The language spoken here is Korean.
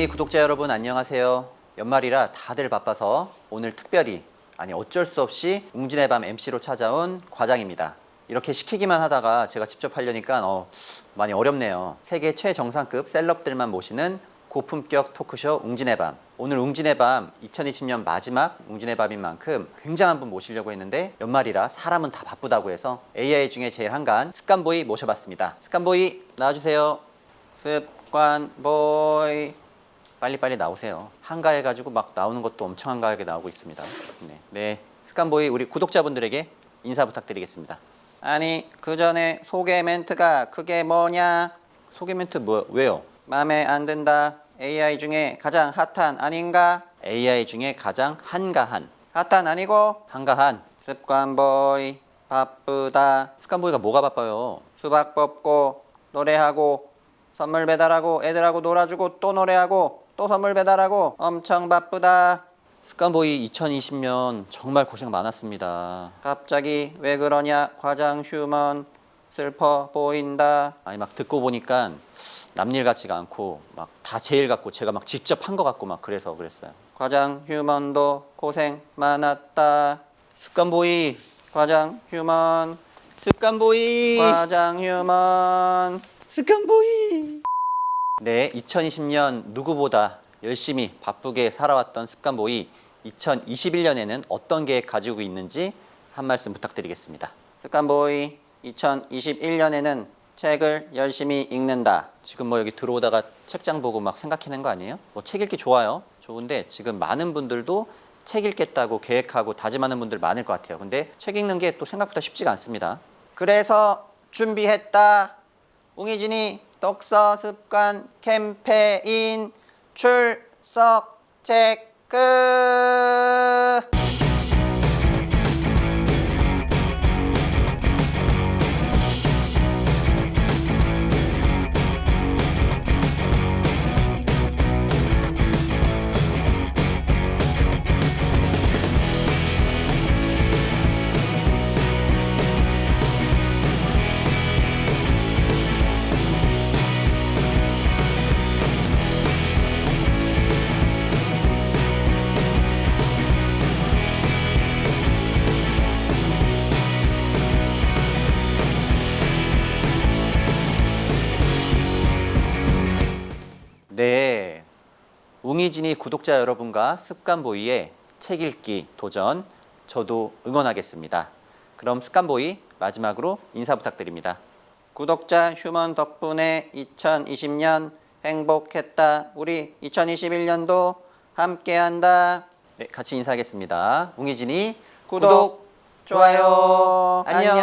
웅진이 구독자 여러분 안녕하세요. 연말이라 다들 바빠서 오늘 특별히 아니 어쩔 수 없이 웅진의 밤 MC로 찾아온 과장입니다. 이렇게 시키기만 하다가 제가 직접 하려니까 어, 많이 어렵네요. 세계 최정상급 셀럽들만 모시는 고품격 토크쇼 웅진의 밤. 오늘 웅진의 밤 2020년 마지막 웅진의 밤인 만큼 굉장한 분 모시려고 했는데 연말이라 사람은 다 바쁘다고 해서 AI 중에 제일 한가한 습관보이 모셔봤습니다. 습관보이 나와주세요. 습관보이 빨리빨리 나오세요. 한가해 가지고 막 나오는 것도 엄청 한가하게 나오고 있습니다. 네, 네. 습관보이 우리 구독자분들에게 인사 부탁드리겠습니다. 아니 그 전에 소개 멘트가 그게 뭐냐? 소개 멘트 뭐 왜요? 마음에 안 든다. AI 중에 가장 핫한 아닌가? AI 중에 가장 한가한. 핫한 아니고 한가한. 습관보이 바쁘다. 습관보이가 뭐가 바빠요? 수박 뽑고 노래하고 선물 배달하고 애들하고 놀아주고 또 노래하고 또 선물 배달하고 엄청 바쁘다. 습관보이 2020년 정말 고생 많았습니다. 갑자기 왜 그러냐 과장 휴먼 슬퍼 보인다. 아니 막 듣고 보니까 남일 같지가 않고 막 다 제일 같고 제가 막 직접 한 것 같고 막 그래서 그랬어요. 과장 휴먼도 고생 많았다. 습관보이 과장 휴먼 습관보이 과장 휴먼 습관보이 네, 2020년 누구보다 열심히 바쁘게 살아왔던 습관보이 2021년에는 어떤 계획 가지고 있는지 한 말씀 부탁드리겠습니다. 습관보이 2021년에는 책을 열심히 읽는다. 지금 뭐 여기 들어오다가 책장 보고 막 생각해낸 거 아니에요? 뭐 책 읽기 좋아요. 좋은데 지금 많은 분들도 책 읽겠다고 계획하고 다짐하는 분들 많을 것 같아요. 근데 책 읽는 게 또 생각보다 쉽지가 않습니다. 그래서 준비했다. 웅이진이 독서 습관 캠페인 출석 체크. 네. 웅이진이 구독자 여러분과 습관보이의 책 읽기 도전 저도 응원하겠습니다. 그럼 습관보이 마지막으로 인사 부탁드립니다. 구독자 휴먼 덕분에 2020년 행복했다. 우리 2021년도 함께한다. 네, 같이 인사하겠습니다. 웅이진이 구독, 좋아요. 안녕.